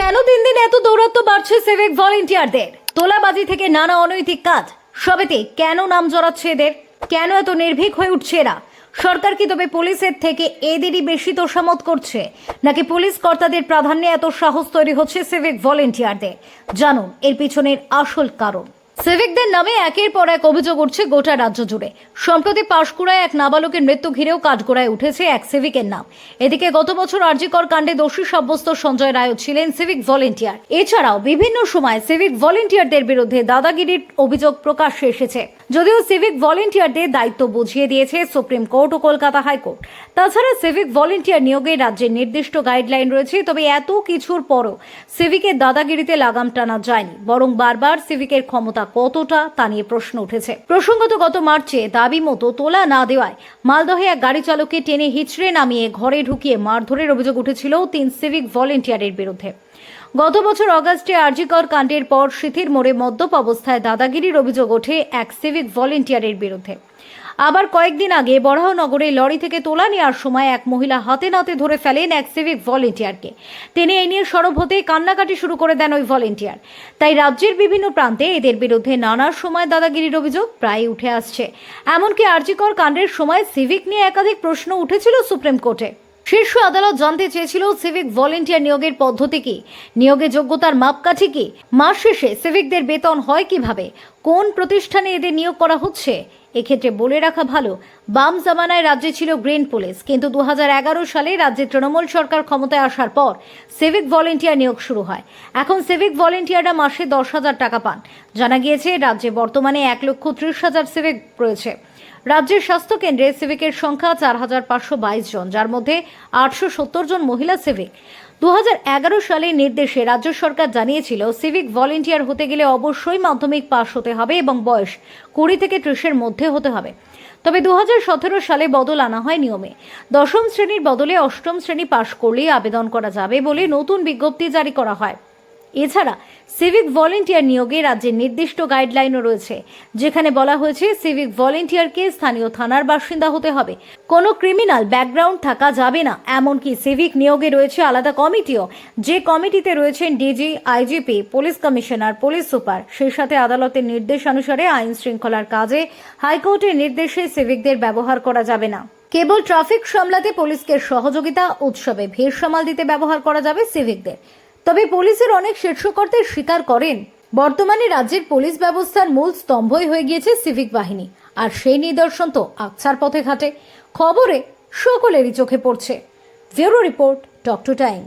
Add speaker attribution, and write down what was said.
Speaker 1: কেন দিন দিন এত দৌরত্ব বাড়ছে সিভিক ভলেন্টিয়ারদের? তোলাবাজি থেকে নানা অনৈতিক কাজ। সবেতে কেন নাম জড়াচ্ছে এদের? কেন এত নির্ভীক হয়ে উঠছে এরা? সরকার কি তবে পুলিশের থেকে এদেরই বেশি তোষামত করছে? নাকি পুলিশ কর্তাদের প্রাধান্যে এত সাহস তৈরি হচ্ছে সিভিক ভলেন্টিয়ারদের? জানুন এর পিছনের আসল কারণ। সিভিকদের নামে একের পর এক অভিযোগ উঠছে গোটা রাজ্য জুড়ে। সম্প্রতি পাশকুড়ায় এক নাবালকের মৃত্যু ঘিরেও কাঠগোড়ায় উঠেছে এক সিভিকের নাম। এদিকে গত বছর আরজিকর কাণ্ডে দোষী সাব্যস্ত সঞ্জয় রায়ও ছিলেন সিভিক ভলেন্টিয়ার। এছাড়াও বিভিন্ন সময় সিভিক ভলেন্টিয়ারদের বিরুদ্ধে দাদাগিরির অভিযোগ প্রকাশ্যে এসেছে। যদিও সিভিক ভলেন্টিয়ারদের দায়িত্ব বুঝিয়ে দিয়েছে সুপ্রিম কোর্ট ও কলকাতা হাইকোর্ট। তাছাড়া সিভিক ভলেন্টিয়ার নিয়োগে রাজ্যের নির্দিষ্ট গাইডলাইন রয়েছে, তবে এত কিছুর পরও সিভিকের দাদাগিরিতে লাগাম টানা যায়নি, বরং বারবার সিভিকের ক্ষমতা কতটা তা নিয়ে প্রশ্ন উঠেছে। প্রসঙ্গত গত মার্চে দাবি মতো তোলা না দেওয়ায় মালদহে এক গাড়ি চালককে টেনে হিচড়ে নামিয়ে ঘরে ঢুকিয়ে মারধরের অভিযোগ উঠেছিল তিন সিভিক ভলেন্টিয়ারের বিরুদ্ধে। গত বছর অগাস্টে আরজিকর কাণ্ডের পর সিথির মোড়ে মদ্যপ অবস্থায় দাদাগিরির অভিযোগ ওঠে এক সিভিক ভলেন্টিয়ারের বিরুদ্ধে। আবার কয়েকদিন আগে বরাহনগরে লরি থেকে তোলা নেওয়ার সময় এক মহিলা হাতে নাতে ধরে ফেলেন এক সিভিক ভলেন্টিয়ারকে তিনি এই নিয়ে সরব হতে কান্নাকাটি শুরু করে দেন ওই ভলেন্টিয়ার তাই রাজ্যের বিভিন্ন প্রান্তে এদের বিরুদ্ধে নানার সময় দাদাগিরির অভিযোগ প্রায় উঠে আসছে। এমনকি আর্যিকর কাণ্ডের সময় সিভিক নিয়ে একাধিক প্রশ্ন উঠেছিল সুপ্রিম কোর্টে। শীর্ষ আদালত জানতে চেয়েছিল সিভিক ভলেন্টিয়ার নিয়োগের পদ্ধতি কি? নিয়োগে যোগ্যতার মাপকাঠি কি? মাস শেষে সিভিকদের বেতন হয় কীভাবে? কোন প্রতিষ্ঠানে এদের নিয়োগ করা হচ্ছে? এক্ষেত্রে বলে রাখা ভালো। বাম জামানায় রাজ্যে ছিল গ্রিন পুলিশ, কিন্তু দু হাজার এগারো সালে রাজ্যে তৃণমূল সরকার ক্ষমতায় আসার পর সিভিক ভলেন্টিয়ার নিয়োগ শুরু হয়। এখন সিভিক ভলেন্টিয়াররা মাসে দশ হাজার টাকা পান। জানা গিয়েছে, রাজ্যে বর্তমানে এক লক্ষ ত্রিশ হাজার সিভিক রয়েছে। রাজ্যের স্বাস্থ্য কেন্দ্রে সিভিকের সংখ্যা চার হাজার পাঁচশো বাইশ জন, যার মধ্যে আটশো সত্তর জন মহিলা সিভিক। দু সালে নির্দেশে রাজ্য সরকার জানিয়েছিল, সিভিক ভলেন্টিয়ার হতে গেলে অবশ্যই মাধ্যমিক পাশ হতে হবে এবং বয়স কুড়ি থেকে ত্রিশের মধ্যে হতে হবে। তবে দু হাজার সতেরো সালে বদল আনা হয় নিয়মে। দশম শ্রেণির বদলে অষ্টম শ্রেণি পাশ করলেই আবেদন করা যাবে বলে নতুন বিজ্ঞপ্তি জারি করা হয়। এছাড়া সিভিক ভলেন্টিয়ার নিয়োগে রাজ্যের নির্দিষ্ট গাইডলাইনও রয়েছে, যেখানে বলা হয়েছে সিভিক ভলেন্টিয়ারকে স্থানীয় থানার বাসিন্দা হতে হবে। কোনো ক্রিমিনাল ব্যাকগ্রাউন্ড থাকা যাবে না, এমনকি সিভিক নিয়োগে রয়েছে আলাদা কমিটিও। যে কমিটিতে রয়েছেন DG, IGP, police commissioner, police super, সেই সাথে আদালতের নির্দেশ অনুসারে আইন শৃঙ্খলার কাজে হাইকোর্টের নির্দেশে সিভিকদের ব্যবহার করা যাবে না। কেবল ট্রাফিক সামলাতে পুলিশকে সহযোগিতা, উৎসবে ভিড় সামাল দিতে ব্যবহার করা যাবে সিভিকদের তবে পুলিশের অনেক শীর্ষকর্তাই স্বীকার করেন, বর্তমানে রাজ্যের পুলিশ ব্যবস্থার মূল স্তম্ভই হয়ে গিয়েছে সিভিক বাহিনী, আর সেই নিদর্শন তো আকছার পথে ঘাটে। খবরে সকলেরই চোখে পড়ছে। Bureau report talk to time.